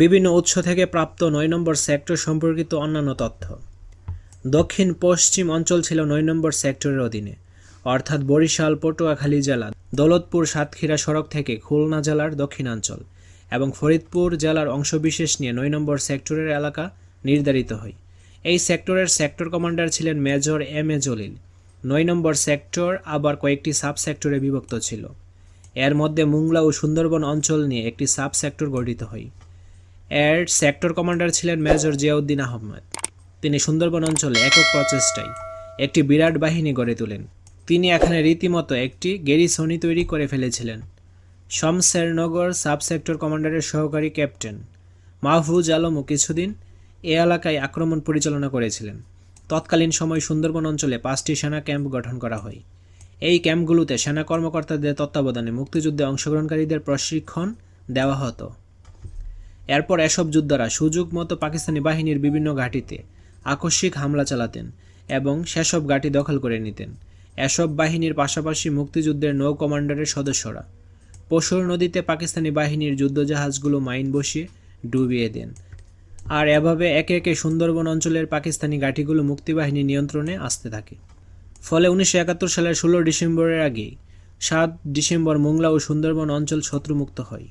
বিভিন্ন উৎস থেকে প্রাপ্ত নয় নম্বর সেক্টর সম্পর্কিত অন্যান্য তথ্য। দক্ষিণ পশ্চিম অঞ্চল ছিল নয় নম্বর সেক্টরের অধীনে, অর্থাৎ বরিশাল, পটুয়াখালী জেলা, দৌলতপুর, সাতক্ষীরা সড়ক থেকে খুলনা জেলার দক্ষিণাঞ্চল এবং ফরিদপুর জেলার অংশবিশেষ নিয়ে নয় নম্বর সেক্টরের এলাকা নির্ধারিত হয়। এই সেক্টরের সেক্টর কমান্ডার ছিলেন মেজর এম এ জলিল। নয় নম্বর সেক্টর আবার কয়েকটি সাব সেক্টরে বিভক্ত ছিল। এর মধ্যে মুংলা ও সুন্দরবন অঞ্চল নিয়ে একটি সাব সেক্টর গঠিত হয়। এর সেক্টর কমান্ডার ছিলেন মেজর জিয়াউদ্দিন আহমেদ। তিনি সুন্দরবন অঞ্চলে একক প্রচেষ্টায় একটি বিরাট বাহিনী গড়ে তোলেন। তিনি এখানে রীতিমতো একটি গেরিসনি তৈরি করে ফেলেছিলেন। শমশেরনগর সাব সেক্টর কমান্ডারের সহকারী ক্যাপ্টেন মাহফুজ আলমও কিছুদিন এ এলাকায় আক্রমণ পরিচালনা করেছিলেন। তৎকালীন সময় সুন্দরবন অঞ্চলে পাঁচটি সেনা ক্যাম্প গঠন করা হয়। এই ক্যাম্পগুলোতে সেনা কর্মকর্তাদের তত্ত্বাবধানে মুক্তিযুদ্ধে অংশগ্রহণকারীদের প্রশিক্ষণ দেওয়া হতো। এরপর এসব যোদ্ধারা সুযোগ মতো পাকিস্তানি বাহিনীর বিভিন্ন ঘাঁটিতে আকস্মিক হামলা চালাতেন এবং সেসব ঘাঁটি দখল করে নিতেন। এসব বাহিনীর পাশাপাশি মুক্তিযুদ্ধের নৌ কমান্ডারের সদস্যরা পশুর নদীতে পাকিস্তানি বাহিনীর যুদ্ধজাহাজগুলো মাইন বসিয়ে ডুবিয়ে দেন। আর এভাবে একে একে সুন্দরবন অঞ্চলের পাকিস্তানি ঘাঁটিগুলো মুক্তিবাহিনী নিয়ন্ত্রণে আসতে থাকে। ফলে উনিশশো একাত্তর সালের ষোলো ডিসেম্বরের আগেই সাত ডিসেম্বর মোংলা ও সুন্দরবন অঞ্চল শত্রুমুক্ত হয়।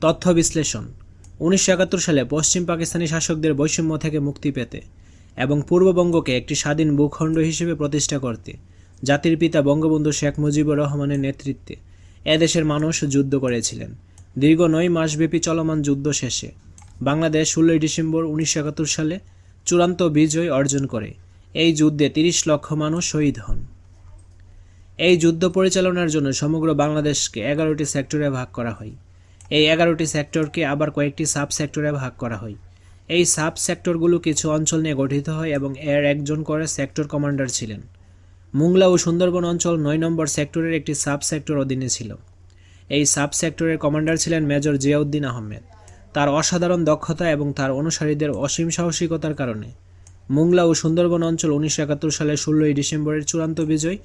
তথ্য বিশ্লেষণ। উনিশশো একাত্তর সালে পশ্চিম পাকিস্তানি শাসকদের বৈষম্য থেকে মুক্তি পেতে এবং পূর্ববঙ্গকে একটি স্বাধীন ভূখণ্ড হিসেবে প্রতিষ্ঠা করতে জাতির পিতা বঙ্গবন্ধু শেখ মুজিবুর রহমানের নেতৃত্বে এদেশের মানুষ যুদ্ধ করেছিলেন। দীর্ঘ নয় মাসব্যাপী চলমান যুদ্ধ শেষে বাংলাদেশ ষোলোই ডিসেম্বর উনিশশো একাত্তর সালে চূড়ান্ত বিজয় অর্জন করে। এই যুদ্ধে তিরিশ লক্ষ মানুষ শহীদ হন। এই যুদ্ধ পরিচালনার জন্য সমগ্র বাংলাদেশকে এগারোটি সেক্টরে ভাগ করা হয়। এই এগারোটি সেক্টরকে আবার কয়েকটি সাব সেক্টরে ভাগ করা হয়। এই সাব সেক্টরগুলো কিছু অঞ্চল নিয়ে গঠিত হয় এবং এর একজন করে সেক্টর কমান্ডার ছিলেন। মুংলা ও সুন্দরবন অঞ্চল নয় নম্বর সেক্টরের একটি সাব সেক্টর অধীনে ছিল। এই সাব সেক্টরের কমান্ডার ছিলেন মেজর জিয়াউদ্দিন আহমেদ। তার অসাধারণ দক্ষতা এবং তার অনুসারীদের অসীম সাহসিকতার কারণে। মুংলা ও সুন্দরবন অঞ্চল উনিশশো একাত্তর সালের ষোলোই ডিসেম্বরের চূড়ান্ত বিজয়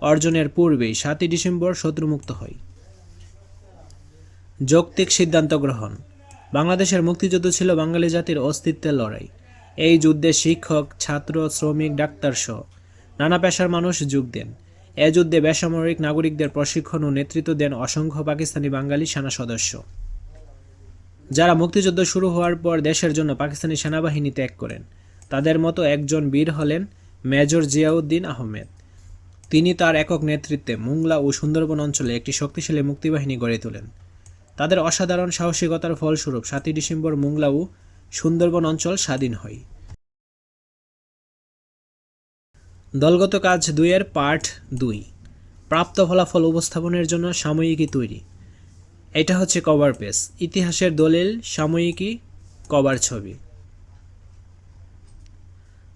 অর্জনের পূর্বেই সাতই ডিসেম্বর শত্রুমুক্ত হয়। যৌক্তিক সিদ্ধান্ত গ্রহণ। বাংলাদেশের মুক্তিযুদ্ধ ছিল বাঙালি জাতির অস্তিত্বের লড়াই। এই যুদ্ধে শিক্ষক, ছাত্র, শ্রমিক, ডাক্তার সহ নানা পেশার মানুষ যোগ দেন। এ যুদ্ধে বেসামরিক নাগরিকদের প্রশিক্ষণ ও নেতৃত্ব দেন অসংখ্য পাকিস্তানি বাঙালি সেনা সদস্য। যারা মুক্তিযুদ্ধ শুরু হওয়ার পর দেশের জন্য পাকিস্তানি সেনাবাহিনী ত্যাগ করেন, তাদের মতো একজন বীর হলেন মেজর জিয়াউদ্দিন আহমেদ। তিনি তার একক নেতৃত্বে মুংলা ও সুন্দরবন অঞ্চলে একটি শক্তিশালী মুক্তিবাহিনী গড়ে তোলেন। তাদের অসাধারণ সাহসিকতার ফলস্বরূপ সাতই ডিসেম্বর মুংলা ও সুন্দরবন অঞ্চল স্বাধীন হয়। দলগত কাজ দুইয়ের পার্ট দুই। প্রাপ্ত ফলাফল উপস্থাপনের জন্য সাময়িকী তৈরি। এটা হচ্ছে কভার পেজ ইতিহাসের দলিল, সাময়িকী কভার ছবি।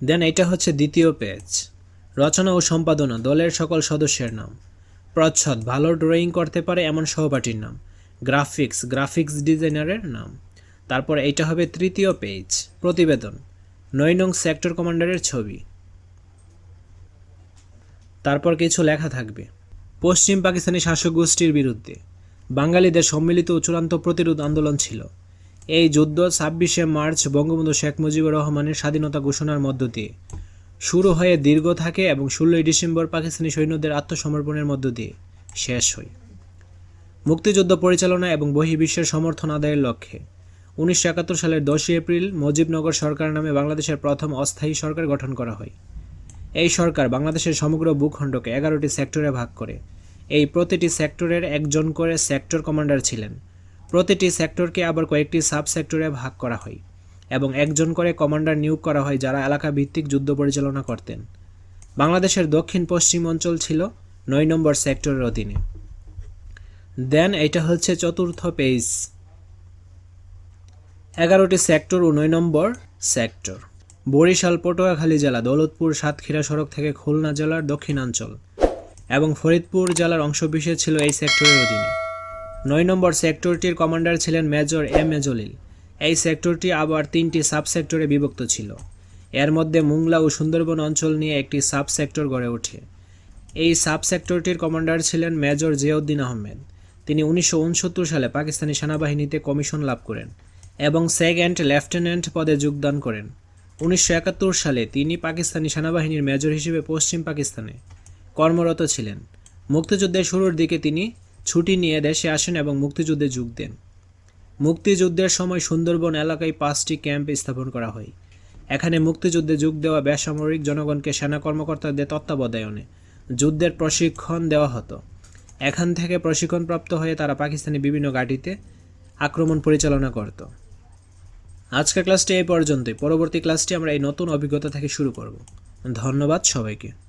দেন এটা হচ্ছে দ্বিতীয় পেজ, রচনা ও সম্পাদনা, দলের সকল সদস্যের নাম। প্রচ্ছদ, ভালো ড্রয়িং করতে পারে এমন সহপাঠীর নাম। গ্রাফিক্স গ্রাফিক্স ডিজাইনারের নাম। তারপর এইটা হবে তৃতীয় পেজ, প্রতিবেদন নয় নং সেক্টর কমান্ডারের ছবি। তারপর কিছু লেখা থাকবে। পশ্চিম পাকিস্তানি শাসক গোষ্ঠীর বিরুদ্ধে বাঙালিদের সম্মিলিত চূড়ান্ত প্রতিরোধ আন্দোলন ছিল। এই যুদ্ধ ছাব্বিশে মার্চ বঙ্গবন্ধু শেখ মুজিবুর রহমানের স্বাধীনতা ঘোষণার মধ্য দিয়ে শুরু হয়ে দীর্ঘ থাকে এবং ষোলোই ডিসেম্বর পাকিস্তানি সৈন্যদের আত্মসমর্পণের মধ্য দিয়ে শেষ হয়। মুক্তিযুদ্ধ পরিচালনা এবং বহির্বিশ্বের সমর্থন আদায়ের লক্ষ্যে। উনিশশো একাত্তর সালের দশই এপ্রিল মুজিবনগর সরকার নামে বাংলাদেশের প্রথম অস্থায়ী সরকার গঠন করা হয়। এই সরকার বাংলাদেশের সমগ্র ভূখণ্ডকে এগারোটি সেক্টরে ভাগ করে। এই প্রতিটি সেক্টরের একজন করে সেক্টর কমান্ডার ছিলেন। প্রতিটি সেক্টরকে আবার কয়েকটি সাব সেক্টরে ভাগ করা হয় এবং একজন করে কমান্ডার নিয়োগ করা হয় যারা এলাকা ভিত্তিক যুদ্ধ পরিচালনা করতেন। বাংলাদেশের দক্ষিণ পশ্চিম অঞ্চল ছিল নয় নম্বর সেক্টরের অধীনে। দেন এটা হচ্ছে চতুর্থ পেজ। এগারোটি সেক্টর ও নয় নম্বর সেক্টর। বরিশাল, পটুয়াখালী জেলা, দৌলতপুর, সাতক্ষীরা সড়ক থেকে খুলনা জেলার দক্ষিণাঞ্চল এবং ফরিদপুর জেলার অংশবিশেষ ছিল এই সেক্টরের অধীনে। নয় নম্বর সেক্টরটির কমান্ডার ছিলেন মেজর এম এ জলিল। এই সেক্টরটি আবার তিনটি সাব সেক্টরে বিভক্ত ছিল। এর মধ্যে মুংলা ও সুন্দরবন অঞ্চল নিয়ে একটি সাব সেক্টর গড়ে ওঠে। এই সাব সেক্টরটির কমান্ডার ছিলেন মেজর জিয়াউদ্দিন আহমেদ। তিনি উনিশশো উনসত্তর সালে পাকিস্তানি সেনাবাহিনীতে কমিশন লাভ করেন এবং সেকেন্ড লেফটেন্যান্ট পদে যোগদান করেন। উনিশশো একাত্তর সালে তিনি পাকিস্তানি সেনাবাহিনীর মেজর হিসেবে পশ্চিম পাকিস্তানে কর্মরত ছিলেন। মুক্তিযুদ্ধের শুরুর দিকে তিনি ছুটি নিয়ে দেশে আসেন এবং মুক্তিযুদ্ধে যোগ দেন। মুক্তিযুদ্ধের সময় সুন্দরবন এলাকায় পাঁচটি ক্যাম্প স্থাপন করা হয়। এখানে মুক্তিযুদ্ধে যোগ দেওয়া বেসামরিক জনগণকে সেনা কর্মকর্তাদের তত্ত্বাবধায়নে যুদ্ধের প্রশিক্ষণ দেওয়া হতো। এখান থেকে প্রশিক্ষণপ্রাপ্ত হয়ে তারা পাকিস্তানি বিভিন্ন ঘাঁটিতে আক্রমণ পরিচালনা করত। আজকের ক্লাসটি এই পর্যন্তই। পরবর্তী ক্লাসটি আমরা এই নতুন অভিজ্ঞতা থেকে শুরু করব। ধন্যবাদ সবাইকে।